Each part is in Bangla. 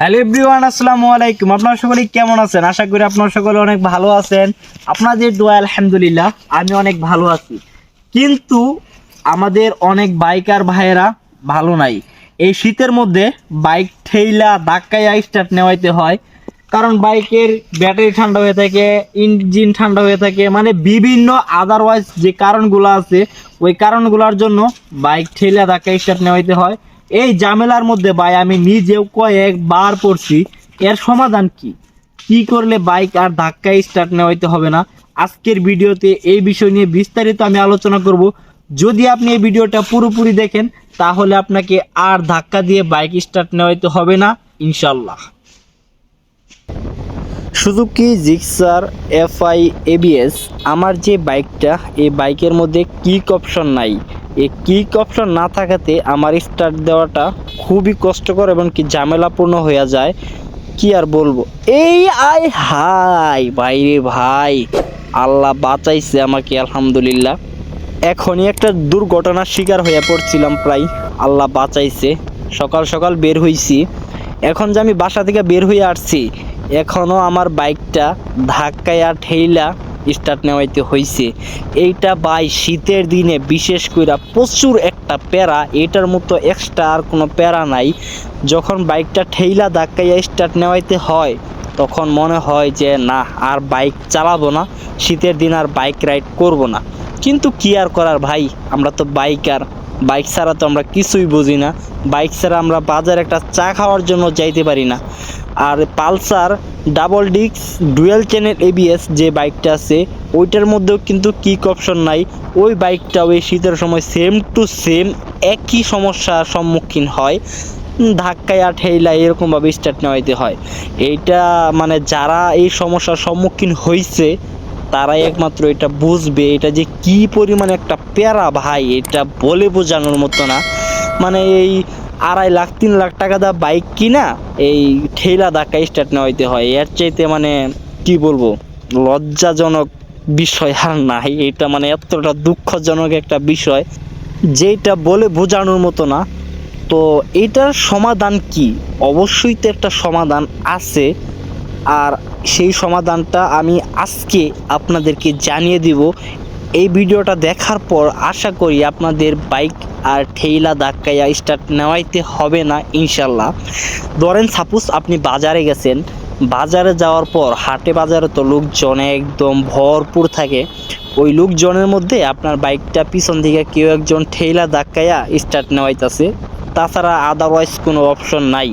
হ্যালো এভরিওয়ান আসসালামু আলাইকুম। আপনারা সকলে কেমন আছেন? আশা করি আপনারা সকলে অনেক ভালো আছেন। আপনাদের দোয়া, আলহামদুলিল্লাহ, আমি অনেক ভালো আছি। কিন্তু আমাদের অনেক বাইকার ভাইয়েরা ভালো নাই। এই শীতের মধ্যে বাইক ঠেইলা ধাক্কায় স্টার্ট নেওয়াইতে হয়। কারণ বাইকের ব্যাটারি ঠান্ডা হয়ে থাকে, ইঞ্জিন ঠান্ডা হয়ে থাকে মানে বিভিন্ন আদারওয়াইজ যে কারণগুলো আছে, ওই কারণগুলোর জন্য বাইক ঠেলা ধাক্কায় স্টার্ট নেওয়াইতে হয়। এই ঝামেলার মধ্যে ভাই আমি নিজেও কয়েকবার পড়ছি। এর সমাধান কি? কি করলে বাইক আর ধাক্কায় স্টার্ট নেওয়াইতে হবে না? আজকের ভিডিওতে এই বিষয় নিয়ে বিস্তারিত আমি আলোচনা করব। যদি আপনি এই ভিডিওটা পুরোপুরি দেখেন, তাহলে আপনাকে আর ধাক্কা দিয়ে বাইক স্টার্ট নেওয়াইতে হবে না ইনশাল্লাহ সুজুকি, জিক্সার, এফআই, এবিএস, আমার যে বাইকটা এই বাইকের মধ্যে কিক অপশন নাই? এই কিক অপশন না থাকাতে আমার স্টার্ট দেওয়াটা খুবই কষ্টকর এবং কি ঝামেলাপূর্ণ হয়ে যায়। কি আর বলব? এই আয় হাই! ভাই রে ভাই! আল্লাহ বাঁচাইছে আমাকে, আলহামদুলিল্লাহ। এখনই একটা দুর্ঘটনার শিকার হয়ে পড়ছিলাম প্রায়। আল্লাহ বাঁচাইছে। সকাল সকাল বের হইছি। এখন যে আমি বাসা থেকে বের হয়ে আসছি এখনও আমার বাইকটা ধাক্কায় আর ঠেইলা স্টার্ট নেওয়াইতে হইছে। এইটা বাই শীতের দিনে বিশেষ করে প্রচুর একটা প্যারা, এটার মতো এক্সট্রা আর কোনো প্যারা নাই। যখন বাইকটা ঠেইলা ধাক্কাইয়া স্টার্ট নেওয়াইতে হয়, তখন মনে হয় যে না, আর বাইক চালাবো না, শীতের দিন আর বাইক রাইড করব না। কিন্তু কি আর করার ভাই? আমরা তো বাইকার, বাইক ছাড়া তো আমরা কিছুই বুঝি না। বাইক ছাড়া আমরা বাজারে একটা চা খাওয়ার জন্য যাইতে পারি না। আর পালসার ডাবল ডিক্স ডুয়েল চ্যানেল এবিএস যে বাইকটা আছে, ওইটার মধ্যেও কিন্তু কিক অপশন নাই। ওই বাইকটাও এই শীতের সময় সেম টু সেম একই সমস্যার সম্মুখীন হয়। ধাক্কায় আর ঠেইলা এরকমভাবে স্টার্ট নেওয়াইতে হয়। এইটা মানে যারা এই সমস্যার সম্মুখীন হয়েছে তারাই একমাত্র এটা বুঝবে, এটা যে কি পরিমাণে একটা প্যারা ভাই, এটা বলে বোঝানোর মতো না। মানে এই আড়াই লাখ, তিন লাখ টাকা দা বাইক কিনা, এই ঠেলা ধাক্কা স্টার্ট নেওয়াইতে হয়। এর চাইতে মানে কি বলব? লজ্জাজনক বিষয় আর নাই। এটা মানে এতটা দুঃখজনক একটা বিষয় যেটা বলে বোঝানোর মতো না। তো এটার সমাধান কি? অবশ্যই তো একটা সমাধান আছে। আর সেই সমাধানটা আমি আজকে আপনাদেরকে জানিয়ে দিব। এই ভিডিওটা দেখার পর আশা করি আপনাদের বাইক আর ঠেইলা ধাক্কাইয়া স্টার্ট নেওয়াইতে হবে না, ইনশাল্লাহ। ধরেন সাপোজ আপনি বাজারে গেছেন, বাজারে যাওয়ার পর হাটে বাজারে তো লোকজন একদম ভরপুর থাকে। ওই লোকজনের মধ্যে আপনার বাইকটা পিছন দিকে কেউ একজন ঠেইলা ধাক্কাইয়া স্টার্ট নেওয়াইতেছে। তাছাড়া আদারওয়াইজ কোনো অপশন নাই।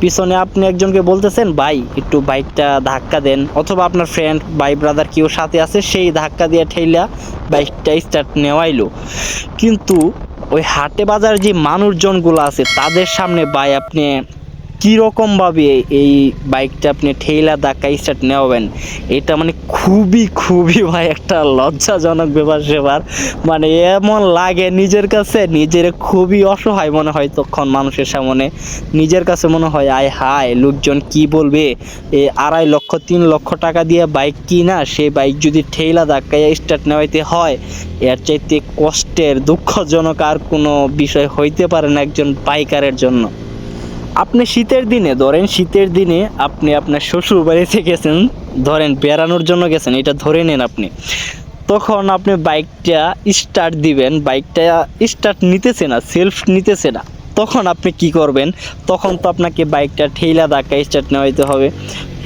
পিছনে আপনি একজনকে বলতেছেন, ভাই, একটু বাইকটা ধাক্কা দেন। অথবা আপনার ফ্রেন্ড ভাই ব্রাদার কেউ সাথে আছে, সেই ধাক্কা দিয়ে ঠেইলা বাইকটা স্টার্ট নেওয়াইলো। কিন্তু ওই হাটে বাজার যে মানুষজনগুলো আছে, তাদের সামনে, ভাই, আপনি কীরকমভাবে এই বাইকটা আপনি ঠেলা ধাক্কা স্টার্ট নেওয়াবেন, এটা মানে খুবই খুবই ভাই একটা লজ্জাজনক ব্যাপার সেবার। মানে এমন লাগে নিজের কাছে, নিজের খুবই অসহায় মনে হয় তখন মানুষের সামনে। নিজের কাছে মনে হয়, আয় হায়, লোকজন কি বলবে? এ আড়াই লক্ষ, তিন লক্ষ টাকা দিয়ে বাইক কিনা? সেই বাইক যদি ঠেলা ধাক্কায় স্টার্ট নেওয়াইতে হয়, এর চাইতে কষ্টের, দুঃখজনক আর কোনো বিষয় হইতে পারে না একজন বাইকারের জন্য। আপনি শীতের দিনে, ধরেন শীতের দিনে আপনি আপনার শ্বশুর বাড়িতে গেছেন, ধরেন বেড়ানোর জন্য গেছেন, এটা ধরে নেন আপনি। তখন আপনি বাইকটা স্টার্ট দিবেন, বাইকটা স্টার্ট নিতেছে না সেলফ নিতেছে না। তখন আপনি কি করবেন? তখন তো আপনাকে বাইকটা ঠেলা ধাক্কা স্টার্ট নেওয়াইতে হবে।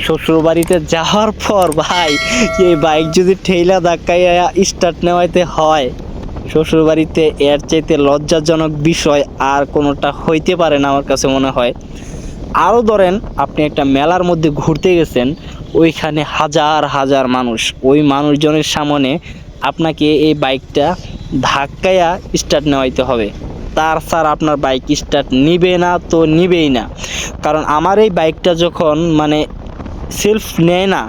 শ্বশুর বাড়িতে যাওয়ার পর ভাই, এই বাইক যদি ঠেলা ধাক্কায় স্টার্ট নেওয়াইতে হয় শ্বশুর বাড়িতে এর চাইতে লজ্জাজনক বিষয় আর কোনোটা হইতে পারে না আমার কাছে মনে হয়। আরও ধরেন, আপনি একটা মেলার মধ্যে ঘুরতে গেছেন, ওইখানে হাজার হাজার মানুষ। ওই মানুষজনের সামনে আপনাকে এই বাইকটা ধাক্কায়া স্টার্ট নেওয়াইতে হবে। তার স্যার আপনার বাইক স্টার্ট নিবে না তো নিবেই না। কারণ আমার এই বাইকটা যখন মানে সেলফ নেয় না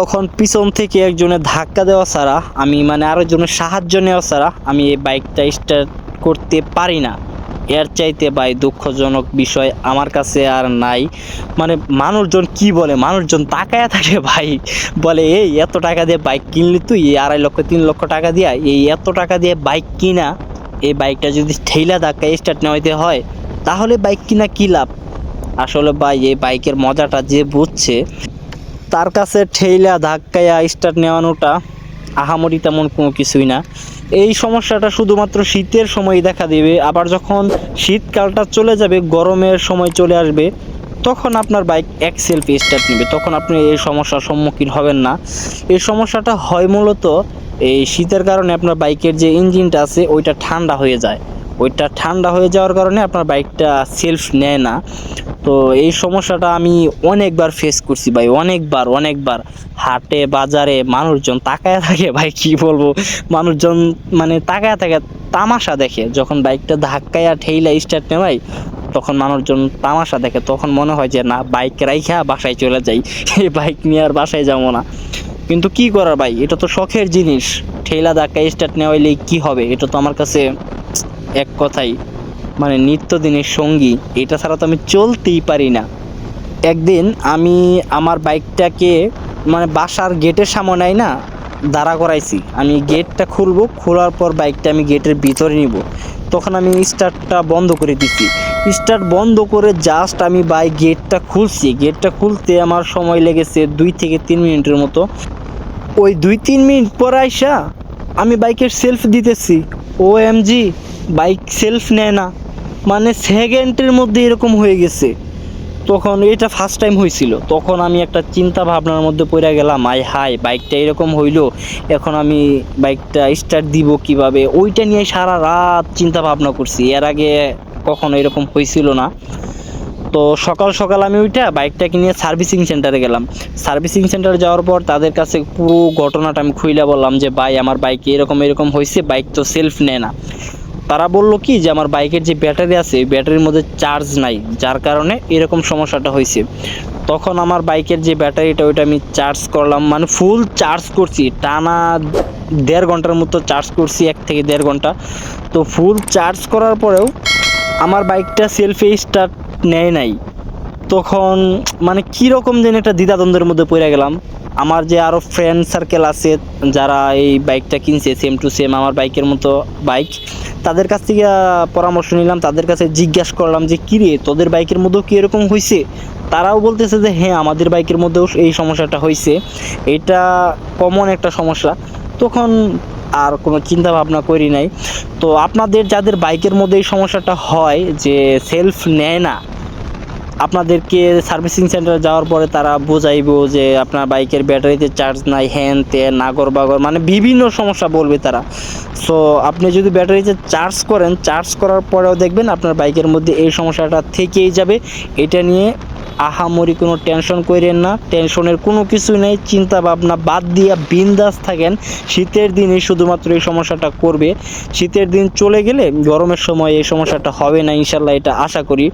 তখন পিছন থেকে একজনের ধাক্কা দেওয়া ছাড়া আমি মানে আরেকজনের সাহায্য নেওয়া ছাড়া আমি এই বাইকটা স্টার্ট করতে পারি না। এর চাইতে ভাই দুঃখজনক বিষয় আমার কাছে আর নাই। মানে মানুষজন কি বলে? মানুষজন তাকায় থাকে ভাই। বলে, এই, এত টাকা দিয়ে বাইক কিনলি তুই? এই আড়াই লক্ষ, তিন লক্ষ টাকা দিয়া এই এত টাকা দিয়ে বাইক কিনা? এই বাইকটা যদি ঠেলা ধাক্কা স্টার্ট নেওয়াইতে হয়, তাহলে বাইক কিনা কী লাভ? আসলে ভাই, এই বাইকের মজাটা যে বুঝছে তার কাছে ঠেইলা ধাক্কায়া স্টার্ট নেওয়ানোটা আহামরি তেমন কোনো কিছুই না। এই সমস্যাটা শুধুমাত্র শীতের সময় দেখা দেবে। আবার যখন শীতকালটা চলে যাবে, গরমের সময় চলে আসবে, তখন আপনার বাইক এক সেলফি স্টার্ট নেবে। তখন আপনি এই সমস্যার সম্মুখীন হবেন না। এই সমস্যাটা হয় মূলত এই শীতের কারণে আপনার বাইকের যে ইঞ্জিনটা আছে, ওইটা ঠান্ডা হয়ে যায়। ওইটা ঠান্ডা হয়ে যাওয়ার কারণে আপনার বাইকটা সেলফ নেয় না। তো এই সমস্যাটা আমি অনেকবার ফেস করছি ভাই, অনেকবার অনেকবার। হাটে, বাজারে মানুষজন তাকায় থাকে ভাই, কি বলব? মানুষজন মানে তাকায় থাকে, তামাশা দেখে। যখন বাইকটা ধাক্কায় ঠেইলা স্টার্ট নেওয়াই তখন মানুষজন তামাশা দেখে। তখন মনে হয় যে, না, বাইক রাইখা, বাসায় চলে যাই। এই বাইক নিয়ে আর বাসায় যাব না। কিন্তু কি করার ভাই? এটা তো শখের জিনিস। ঠেলা ধাক্কা স্টার্ট নেওয়াইলে কি হবে? এটা তো আমার কাছে এক কথাই মানে নিত্যদিনের সঙ্গী, এটা ছাড়া তো আমি চলতেই পারি না। একদিন আমি আমার বাইকটাকে মানে বাসার গেটের সামনে না, দাঁড়া করাইছি। আমি গেটটা খুলবো, খোলার পর বাইকটা আমি গেটের ভিতরে নিব। তখন আমি স্টার্টটা বন্ধ করে দিচ্ছি স্টার্ট বন্ধ করে জাস্ট আমি বাইক গেটটা খুলছি। গেটটা খুলতে আমার সময় লেগেছে দুই থেকে তিন মিনিটের মতো। ওই দুই তিন মিনিট পর আইসা আমি বাইকের সেলফ দিতেছি। ও এমজি বাইক সেলফ নেয় না। মানে সেকেন্ডের মধ্যে এরকম হয়ে গেছে। তখন এটা ফার্স্ট টাইম হয়েছিল। তখন আমি একটা চিন্তা ভাবনার মধ্যে পড়ে গেলাম আই হাই বাইকটা এরকম হইল, এখন আমি বাইকটা স্টার্ট দিব কীভাবে? ওইটা নিয়ে সারা রাত চিন্তা ভাবনা করছি। এর আগে কখনো এরকম হয়েছিল না। তো সকাল সকাল আমি ওইটা বাইকটাকে নিয়ে সার্ভিসিং সেন্টারে গেলাম। সার্ভিসিং সেন্টারে যাওয়ার পর তাদের কাছে পুরো ঘটনাটা আমি খুইলা বললাম যে, ভাই, আমার বাইকে এরকম এরকম হয়েছে বাইক তো সেলফ নেয় না। তারা বলল কি যে আমার বাইকের যে ব্যাটারি আছে ব্যাটারির মধ্যে চার্জ নাই, যার কারণে এরকম সমস্যাটা হয়েছে। তখন আমার বাইকের যে ব্যাটারিটা, ওইটা আমি চার্জ করলাম মানে ফুল চার্জ করছি, টানা দেড় ঘণ্টার মতো চার্জ করছি, এক থেকে দেড় ঘণ্টা। তো ফুল চার্জ করার পরেও আমার বাইকটা সেলফি স্টার্ট নেয় নাই। তখন মানে কীরকম যেন একটা দ্বিধাদ্বন্দ্বের মধ্যে পড়ে গেলাম। আমার যে আরও ফ্রেন্ড সার্কেল আছে, যারা এই বাইকটা কিনছে সেম টু সেম আমার বাইকের মতো বাইক তাদের কাছ থেকে পরামর্শ নিলাম, তাদের কাছে জিজ্ঞাসা করলাম যে, কিরে, তোদের বাইকের মধ্যেও কি এরকম হয়েছে তারাও বলতেছে যে হ্যাঁ আমাদের বাইকের মধ্যেও এই সমস্যাটা হয়েছে এটা কমন একটা সমস্যা। তখন আর কোনো চিন্তা ভাবনা করি নাই। তো আপনাদের যাদের বাইকের মধ্যে এই সমস্যাটা হয় যে সেলফ নেয় না আপনাদেরকে সার্ভিসিং সেন্টারে যাওয়ার পরে তারা বোঝাইব যে আপনার বাইকের ব্যাটারিতে চার্জ নাই, হ্যান ত্যান, নাগর বাগর মানে বিভিন্ন সমস্যা বলবে তারা। সো আপনি যদি ব্যাটারিতে চার্জ করেন, চার্জ করার পরেও দেখবেন আপনার বাইকের মধ্যে এই সমস্যাটা থেকেই যাবে। এটা নিয়ে আহামরি কোনো টেনশন করেন না, টেনশনের কোনো কিছু নেই চিন্তা ভাবনা বাদ দিয়া বিন্দাস থাকেন। শীতের দিনে শুধুমাত্র এই সমস্যাটা করবে। শীতের দিন চলে গেলে গরমের সময় এই সমস্যাটা হবে না, ইনশাল্লাহ এটা আশা করি।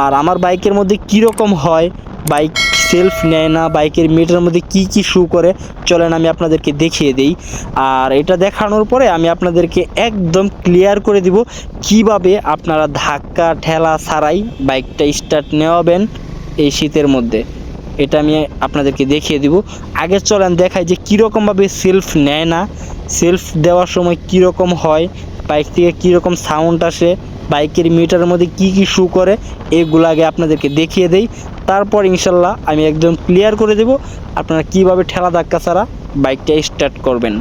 আর আমার বাইকের মধ্যে কীরকম হয়? বাইক সেলফ নেয় না, বাইকের মিটারের মধ্যে কি কি শু করে? চলেন আমি আপনাদেরকে দেখিয়ে দেই। আর এটা দেখানোর পরে আমি আপনাদেরকে একদম ক্লিয়ার করে দিব কীভাবে আপনারা ধাক্কা, ঠেলা ছাড়াই বাইকটা স্টার্ট নেওয়াবেন। এই শীতের মধ্যে। এটা আমি আপনাদেরকে দেখিয়ে দিব। আগে চলেন দেখাই যে কীরকমভাবে সেলফ নেয় না। সেলফ দেওয়ার সময় কীরকম হয় বাইক থেকে কীরকম সাউন্ড আসে বাইকের মিটারের মধ্যে কি কি শু করে, এগুলো আগে আপনাদেরকে দেখিয়ে দেই। তারপর ইনশাল্লাহ আমি একদম ক্লিয়ার করে দেব। আপনারা কীভাবে ঠেলা ধাক্কা ছাড়া বাইকটা স্টার্ট করবেন।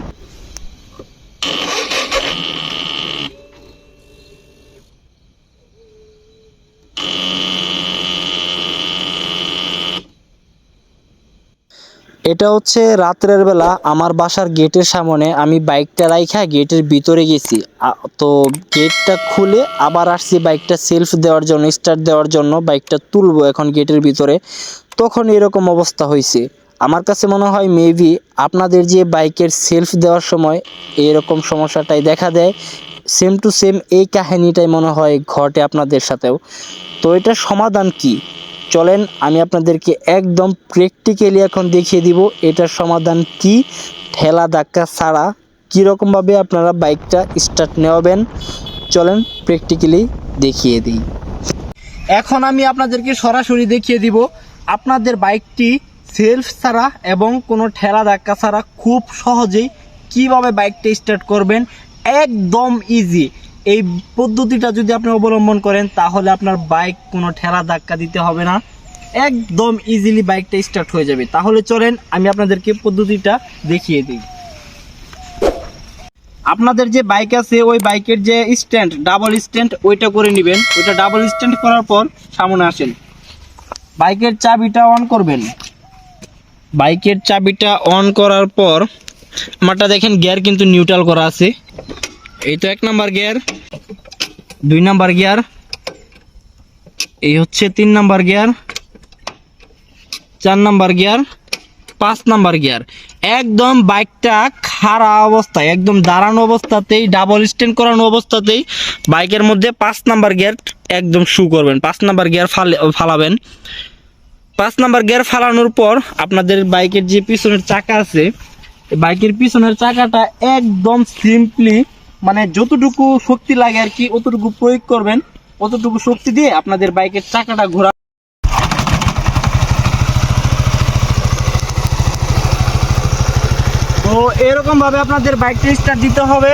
এটা হচ্ছে রাত্রের বেলা আমার বাসার গেটের সামনে আমি বাইকটা রাইখা গেটের ভিতরে গেছি। তো গেটটা খুলে আবার আসছি বাইকটা সেলফ দেওয়ার জন্য স্টার্ট দেওয়ার জন্য, বাইকটা তুলবো এখন গেটের ভিতরে। তখন এরকম অবস্থা হয়েছে। আমার কাছে মনে হয় মেবি আপনাদের যে বাইকের সেলফ দেওয়ার সময় এরকম সমস্যাটাই দেখা দেয়। সেম টু সেম এই কাহিনিটাই মনে হয় ঘটে আপনাদের সাথেও। তো এটার সমাধান কি? চলেন, আমি আপনাদেরকে একদম প্র্যাকটিক্যালি এখন দেখিয়ে দিব এটার সমাধান কি। ঠেলা ধাক্কা ছাড়া কীরকমভাবে আপনারা বাইকটা স্টার্ট নেওয়াবেন। চলেন প্র্যাকটিক্যালি দেখিয়ে দিই। এখন আমি আপনাদেরকে সরাসরি দেখিয়ে দিব, আপনাদের বাইকটি সেলফ ছাড়া এবং কোনো ঠেলা ধাক্কা ছাড়া খুব সহজেই কীভাবে বাইকটা স্টার্ট করবেন। একদম ইজি এই পদ্ধতিটা যদি আপনি অবলম্বন করেন, তাহলে আপনার বাইক কোনো ঠেলা ধাক্কা দিতে হবে না। একদম ইজিলি বাইকটা স্টার্ট হয়ে যাবে। তাহলে চলেন, আমি আপনাদেরকে পদ্ধতিটা দেখিয়ে দিই। আপনাদের যে বাইক আছে, ওই বাইকের যে স্ট্যান্ড ডাবল স্ট্যান্ড ওইটা করে নেবেন। ওইটা ডাবল স্ট্যান্ড করার পর সামনে আসেন। বাইকের চাবিটা অন করবেন। বাইকের চাবিটা অন করার পর, আমারটা দেখেন গিয়ার কিন্তু নিউট্রাল করা আছে। এই তো এক নাম্বার গিয়ার। দুই নাম্বার গিয়ার। এই হচ্ছে তিন নাম্বার গিয়ার। চার নাম্বার গিয়ার। পাঁচ নাম্বার গিয়ার। একদম বাইকটা খাড়া অবস্থায়, একদম দাঁড়ানো অবস্থাতেই ডাবল স্ট্যান্ড করানো অবস্থাতেই বাইকের মধ্যে পাঁচ নাম্বার গিয়ার একদম শু করবেন। পাঁচ নাম্বার গিয়ার ফালে, ফালাবেন। পাঁচ নাম্বার গিয়ার ফালানোর পর আপনাদের বাইকের যে পিছনের চাকা আছে বাইকের পিছনের চাকাটা একদম সিম্পলি মানে যতটুকু শক্তি লাগে আর কি, অতটুকু প্রয়োগ করবেন, অতটুকু শক্তি দিয়ে আপনাদের বাইকের চাকাটা ঘোরা তো এরকম ভাবে আপনাদের বাইকটা স্টার্ট দিতে হবে।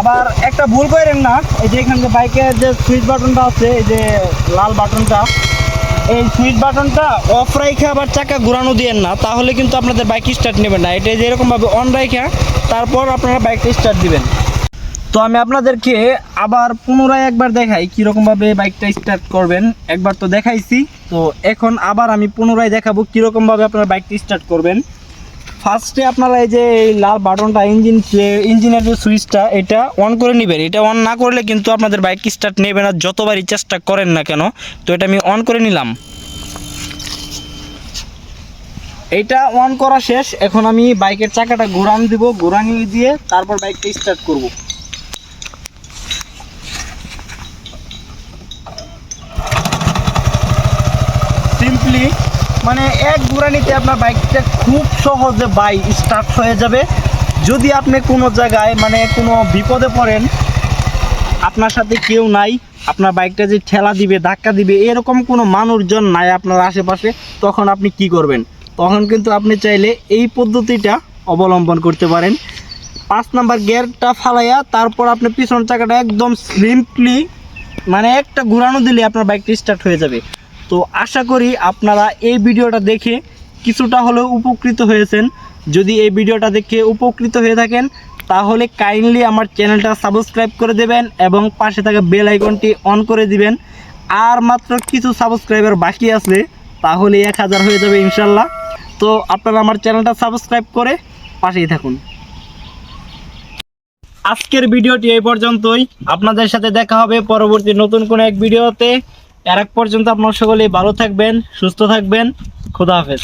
আবার একটা ভুল করেন না, এই যে এখানে বাইকের যে সুইচ বাটনটা আছে, এই যে লাল বাটনটা এই সুইচ বাটনটা অফ রাইখে আবার চাকা ঘোরানো দিয়েন না, তাহলে কিন্তু আপনাদের বাইক স্টার্ট নেবেন না। এটা যে এরকমভাবে অন রাইখে তারপর আপনারা বাইকটা স্টার্ট দিবেন। তো আমি আপনাদেরকে আবার পুনরায় একবার দেখাই কীরকমভাবে বাইকটা স্টার্ট করবেন। একবার তো দেখাইছি। তো এখন আবার আমি পুনরায় দেখাবো কীরকমভাবে আপনারা বাইকটা স্টার্ট করবেন। ফার্স্টে আপনারা এই যে এই লাল বাটনটা ইঞ্জিন ইঞ্জিনের যে সুইচটা এটা অন করে নেবেন। এটা অন না করলে কিন্তু আপনাদের বাইক স্টার্ট নেবে না, যতবারই চেষ্টা করেন না কেন। তো এটা আমি অন করে নিলাম। এইটা অন করা শেষ। এখন আমি বাইকের চাকাটা ঘোরান দিব, ঘোরানি দিয়ে তারপর বাইকটা স্টার্ট করব সিম্পলি মানে এক ঘোরানিতে আপনার বাইকটা খুব সহজে বাই স্টার্ট হয়ে যাবে। যদি আপনি কোনো জায়গায় মানে কোনো বিপদে পড়েন, আপনার সাথে কেউ নাই, আপনার বাইকটা যে ঠেলা দিবে, ধাক্কা দিবে, এরকম কোনো মানুষজন নাই আপনার আশেপাশে, তখন আপনি কি করবেন? তখন কিন্তু আপনি চাইলে এই পদ্ধতিটা অবলম্বন করতে পারেন। পাঁচ নাম্বার গিয়ারটা ফালাইয়া তারপর আপনি পিছন চাকাটা একদম সিম্পলি মানে একটা ঘুরানো দিলে আপনার বাইকটা স্টার্ট হয়ে যাবে। তো আশা করি আপনারা এই ভিডিওটা দেখে কিছুটা হলেও উপকৃত হয়েছেন। যদি এই ভিডিওটা দেখে উপকৃত হয়ে থাকেন, তাহলে কাইন্ডলি আমার চ্যানেলটা সাবস্ক্রাইব করে দেবেন এবং পাশে থাকা বেল আইকনটি অন করে দিবেন। আর মাত্র কিছু সাবস্ক্রাইবার বাকি আছে, তাহলে এক হাজার হয়ে যাবে ইনশাল্লাহ। তো আপনারা আমার চ্যানেলটা সাবস্ক্রাইব করে পাশেই থাকুন। আজকের ভিডিওটি এই পর্যন্তই। আপনাদের সাথে দেখা হবে পরবর্তী নতুন কোনো এক ভিডিওতে। এর পর্যন্ত আপনারা সকলেই ভালো থাকবেন সুস্থ থাকবেন। খোদা হাফেজ।